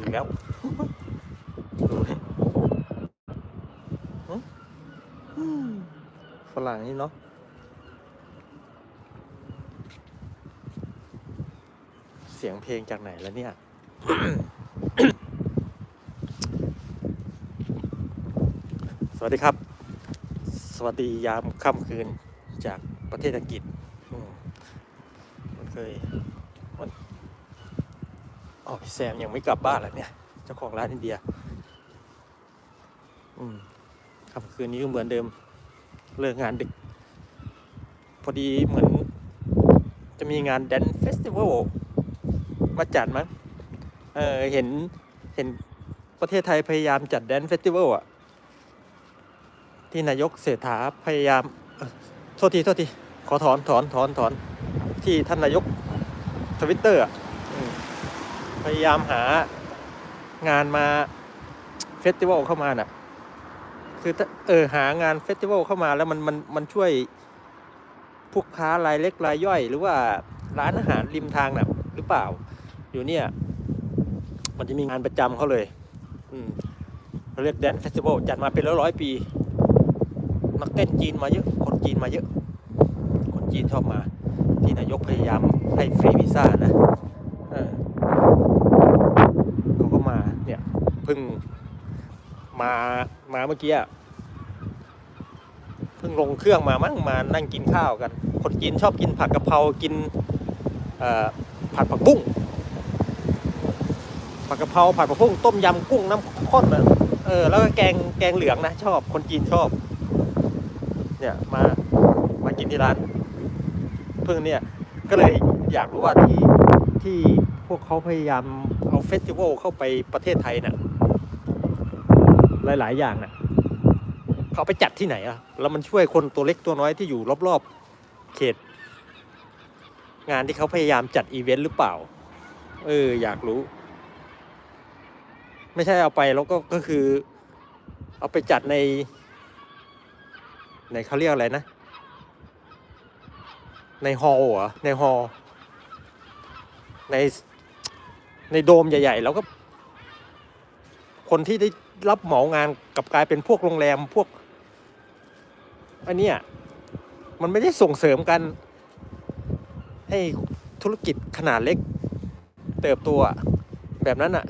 อีกแล้วดูดิฝรั่งนี่เนาะเสียงเพลงจากไหนแล้วเนี่ยสวัสดีครับ สวัสดียามค่ำคืนจากประเทศอังกฤษมันเคย อ๋อพี่แซมยังไม่กลับบ้านเหรอเนี่ย เจ้าของร้านอินเดีย อืมค่ำคืนนี้ก็เหมือนเดิม เลิกงานดึก พอดีเหมือน จะมีงานแดนเฟสติวัลมาจัดมั้ง เออเห็นเห็นประเทศไทยพยายามจัดแดนเฟสติวัลอะ ที่นายกเศรษฐาพยายามโทษทีโทษที ขอถอนถอนถอนถอนที่ท่านนายกทวิตเตอร์อะ พยายามหางานมาเฟสติวัลเข้ามาน่ะ คือถ้าเออหางานเฟสติวัลเข้ามาแล้วมันมันมันช่วยพวกค้ารายเล็กรายย่อย หรือว่าร้านอาหารริมทางน่ะ หรือเปล่า อยู่เนี่ย มันจะมีงานประจำเขาเลย อืมเขาเรียกแดนเฟสติวัลจัดมาเป็นร้อยร้อยปีนักเต้นจีนมาเยอะ คนจีนมาเยอะ คนจีนชอบมา ที่นายกพยายามให้ฟรีวีซ่านะเออเขาก็มา เพิ่งมามาเมื่อกี้อะเพิ่งลงเครื่องมามั่งมานั่งกินข้าวกัน คนจีนชอบกินผัดกะเพรากินผัดผักบุ้งผัดกะเพราผัดผักบุ้งต้มยำกุ้งน้ำข้นนะเออแล้วก็แกงแกงเหลืองนะ ชอบคนจีนชอบ เนี่ยมามากินที่ร้านเพิ่งเนี่ยก็เลยอยากรู้ว่าที่ที่พวกเขาพยายามเอาเฟสติวัลเข้าไปประเทศไทยน่ะ หลาย ๆ อย่างน่ะเขาไปจัดที่ไหนอะแล้วมันช่วยคนตัวเล็กตัวน้อยที่อยู่รอบ ๆ เขต งานที่เขาพยายามจัดอีเวนต์หรือเปล่า เออ อยากรู้ ไม่ใช่เอาไปแล้วก็ก็คือ เอาไปจัดใน ในเขาเรียกอะไรนะ ในฮอลล์เหรอในฮอลล์ในในโดมใหญ่ ๆ แล้วก็ คนที่ได้รับเหมางานกับกลายเป็นพวกโรงแรมพวกอันเนี้ยมันไม่ได้ส่งเสริมกัน ให้ธุรกิจขนาดเล็ก เติบโตอะแบบนั้นอะ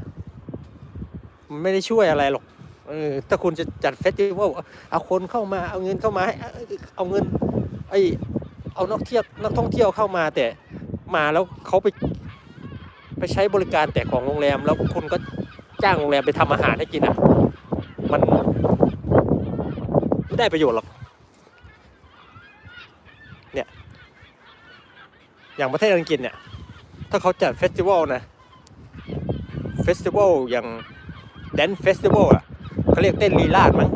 มันไม่ได้ช่วยอะไรหรอกเออถ้าคุณจะจัดเฟสติวัลเอาคนเข้ามาเอาเงินเข้ามาให้เอาเอาเงินไอเอานักเที่ยวนักท่องเที่ยวเข้ามาแต่มาแล้วเขาไป ไปใช้บริการแต่ของโรงแรมแล้วคุณก็ จ้างโรงแรมไปทำอาหารให้กินอะ มันไม่ได้ประโยชน์หรอก เนี่ย อย่างประเทศอังกฤษเนี่ย ถ้าเขาจัดเฟสติวัลนะ เฟสติวัลอย่างแดนเฟสติวัลอะเขาเรียกเต้นลีลาดมั้ง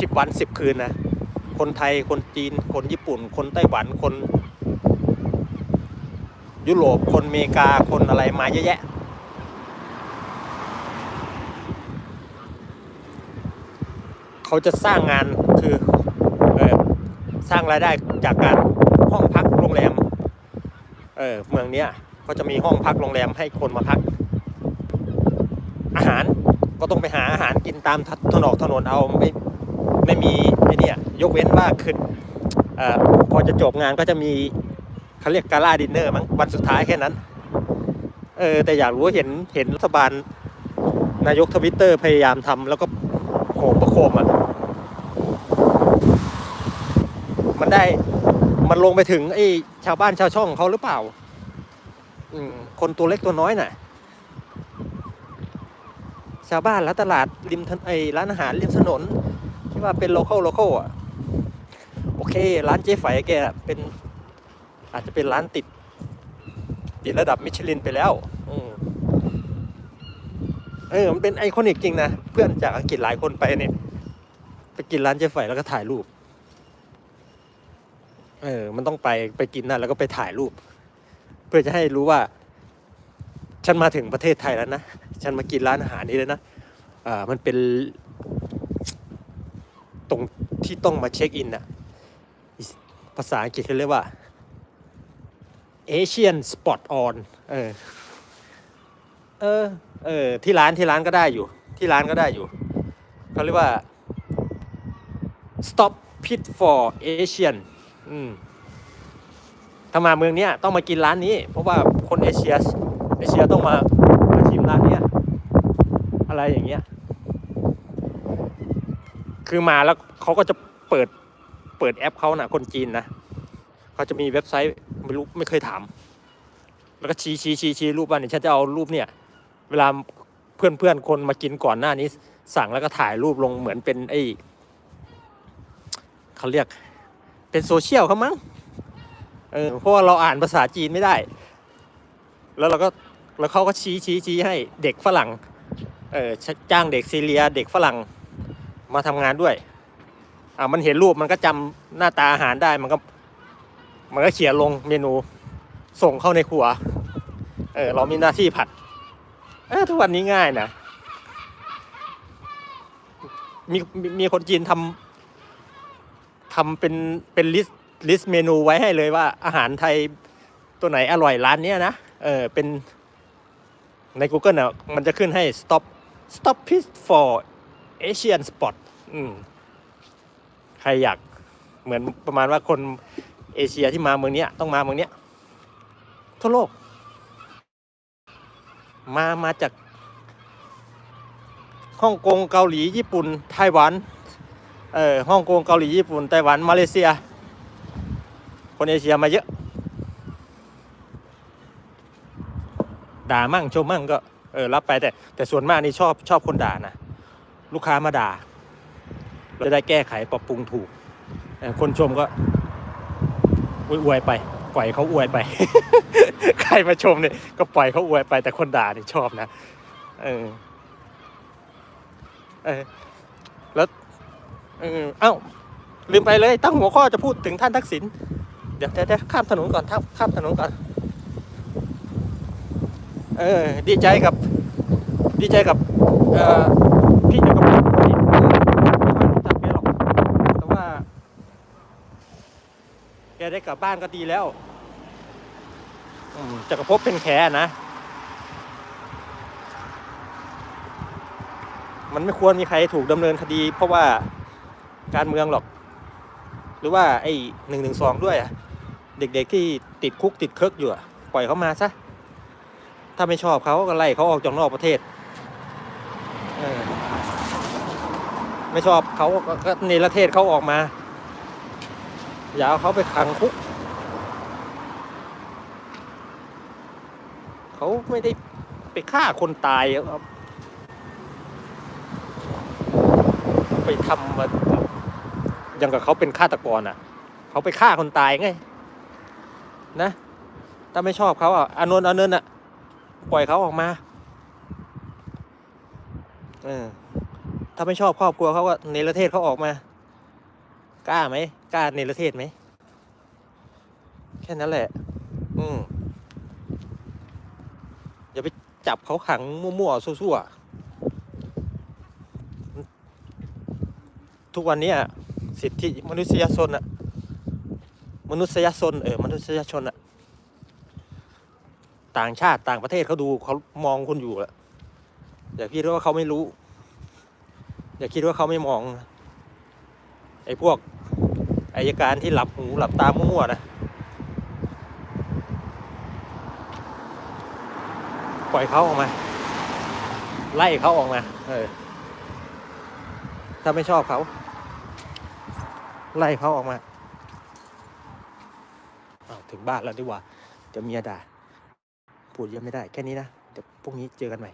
สิบวันสิบคืนนะ คนไทย คนจีน คนญี่ปุ่น คนไต้หวัน คน ยุโรป คนอเมริกา คนอะไรมาเยอะแยะ เขาจะสร้างงานคือเออสร้างรายได้จากการห้องพักโรงแรมเออเมืองเนี้ยเขาจะมีห้องพักโรงแรมให้คนมาพัก อาหารก็ต้องไปหาอาหารกินตามถนนถนนเอาไม่ไม่มีไอเนี่ยยกเว้นว่าคือเอ่อพอจะจบงานก็จะมีเขาเรียกกาล่าดินเนอร์มั้งวันสุดท้ายแค่นั้นเออแต่อยากรู้เห็นเห็นรัฐบาลนายกทวิตเตอร์พยายามทำแล้วก็ โขมประโคมอะมันได้มันลงไปถึงไอ้ชาวบ้านชาวช่องเขาหรือเปล่าอืมคนตัวเล็กตัวน้อยน่ะ ชาวบ้านแล้วตลาดริมถนไอ้ร้านอาหารริมถนน ที่ว่าเป็นโลเคอลโลเคอลอะ โอเค ร้านเจ๊ไฝแกเป็น อาจจะเป็นร้านติด ติดระดับมิชลินไปแล้ว เออ มันเป็นไอคอนิกจริงนะ เพื่อนจากอังกฤษหลายคนไปเนี่ย ไปกินร้านเจ๊ไฝแล้วก็ถ่ายรูป เออ มันต้องไปไปกินนั่นแล้วก็ไปถ่ายรูป เพื่อจะให้รู้ว่า ฉันมาถึงประเทศไทยแล้วนะ ฉันมากินร้านอาหารนี้แล้วนะอ่ามันเป็นตรงที่ต้องมาเช็คอินนะภาษาอังกฤษเขาเรียกว่า Asian Spot On เออ เออ เออที่ร้านที่ร้านก็ได้อยู่ ที่ร้านก็ได้อยู่เขาเรียกว่า stop pit for Asian อืมถ้ามาเมืองเนี้ยต้องมากินร้านนี้ เพราะว่าคนเอเชียเอเชียต้องมามาชิมร้านเนี้ยอะไรอย่างเงี้ยคือมาแล้วเขาก็จะเปิดเปิดแอปเขานะคนจีนนะเขาจะมีเว็บไซต์ไม่รู้ไม่เคยถาม แล้วก็ชี้ชี้ชี้ชี้รูปว่าเนี่ยฉันจะเอารูปเนี่ย เวลาเพื่อนเพื่อนคนมากินก่อนหน้านี้สั่งแล้วก็ถ่ายรูปลงเหมือนเป็นไอ้เขาเรียกเป็นโซเชียลเขามั้งเออเพราะว่าเราอ่านภาษาจีนไม่ได้ แล้วเราก็แล้วเขาก็ชี้ชี้ชี้ให้เด็กฝรั่งเออจ้างเด็กซีเรียเด็กฝรั่งมาทำงานด้วยอ่ามันเห็นรูปมันก็จำหน้าตาอาหารได้มันก็มันก็เขียนลงเมนูส่งเข้าในครัวเออเรามีหน้าที่ผัด เออทุกวันนี้ง่ายนะมีมีคนจีนทำทำเป็นเป็นลิสต์ลิสต์เมนูไว้ให้เลยว่า อาหารไทยตัวไหนอร่อยร้านเนี้ยนะเออเป็นใน Google น่ะมันจะขึ้นให้ stop stop it for Asian spot อืมใครอยากเหมือนประมาณว่าคนเอเชียที่มาเมืองเนี้ยต้องมาเมืองเนี้ยทั่วโลก มามาจากฮ่องกงเกาหลีญี่ปุ่นไต้หวันเออฮ่องกงเกาหลีญี่ปุ่นไต้หวันมาเลเซีย คนเอเชียมาเยอะ ด่ามั่งชมมั่งก็เออรับไปแต่แต่ส่วนมากนี่ชอบชอบคนด่านะลูกค้ามาด่าเราจะได้แก้ไขปรับปรุงถูกคนชมก็อวยไป ปล่อยเขาอวยไป ใครมาชมเนี่ยก็ปล่อยเขาอวยไป แต่คนด่าเนี่ยชอบนะเออเออแล้วเออเอ้าลืมไปเลย ตั้งหัวข้อจะพูดถึงท่านทักษิณเดี๋ยวเดี๋ยวข้ามถนนก่อนข้ามข้ามถนนก่อน เออ ดีใจกับ ดีใจกับเอ่อพี่จักรพงศ์ที่ไม่ค่อยรู้จักแกหรอก แต่ว่า แก ได้กลับบ้านก็ดีแล้วจักรภพเป็นแขนะ มันไม่ควรมีใครถูกดำเนินคดี เพราะว่าการเมืองหรอก หรือว่าไอ้หนึ่งหนึ่งสองด้วยอะเด็กๆที่ติดคุกติดเคิกอยู่ปล่อยเขามาซะ ถ้าไม่ชอบเขาก็ไล่เขาออกจากนอกประเทศไม่ชอบเขาก็ก็ในประเทศเขาออกมา อย่าเอาเขาไปขังคุก เขาไม่ได้ไปฆ่าคนตายครับ ไปทำมาอย่างกับเขาเป็นฆาตกรอะ เขาไปฆ่าคนตายไง นะ ถ้าไม่ชอบเขาอะอานนท์อานนท์อะ ปล่อยเขาออกมา เออถ้าไม่ชอบครอบครัวเขาก็เนรเทศเขาออกมา กล้าไหมกล้าเนประเทศไหม แค่นั้นแหละ อืมอย่าไปจับเขาขังมั่วๆซั่วๆทุกวันนี้สิทธิมนุษยชนอะมนุษยชนเออมนุษยชนอะต่างชาติต่างประเทศเขาดูเขามองคุณอยู่แหละอย่าคิดว่าเขาไม่รู้ อย่าคิดว่าเขาไม่มอง ไอ้พวก อายการที่หลับหูหลับตามั่วๆนะ ปล่อยเขาออกมา ไล่เขาออกมา เออ ถ้าไม่ชอบเขา ไล่เขาออกมาอ้าถึงบ้านแล้วดีกว่าเดี๋ยวเมียด่าพูดเยอะไม่ได้แค่นี้นะ เดี๋ยวพรุ่งนี้เจอกันใหม่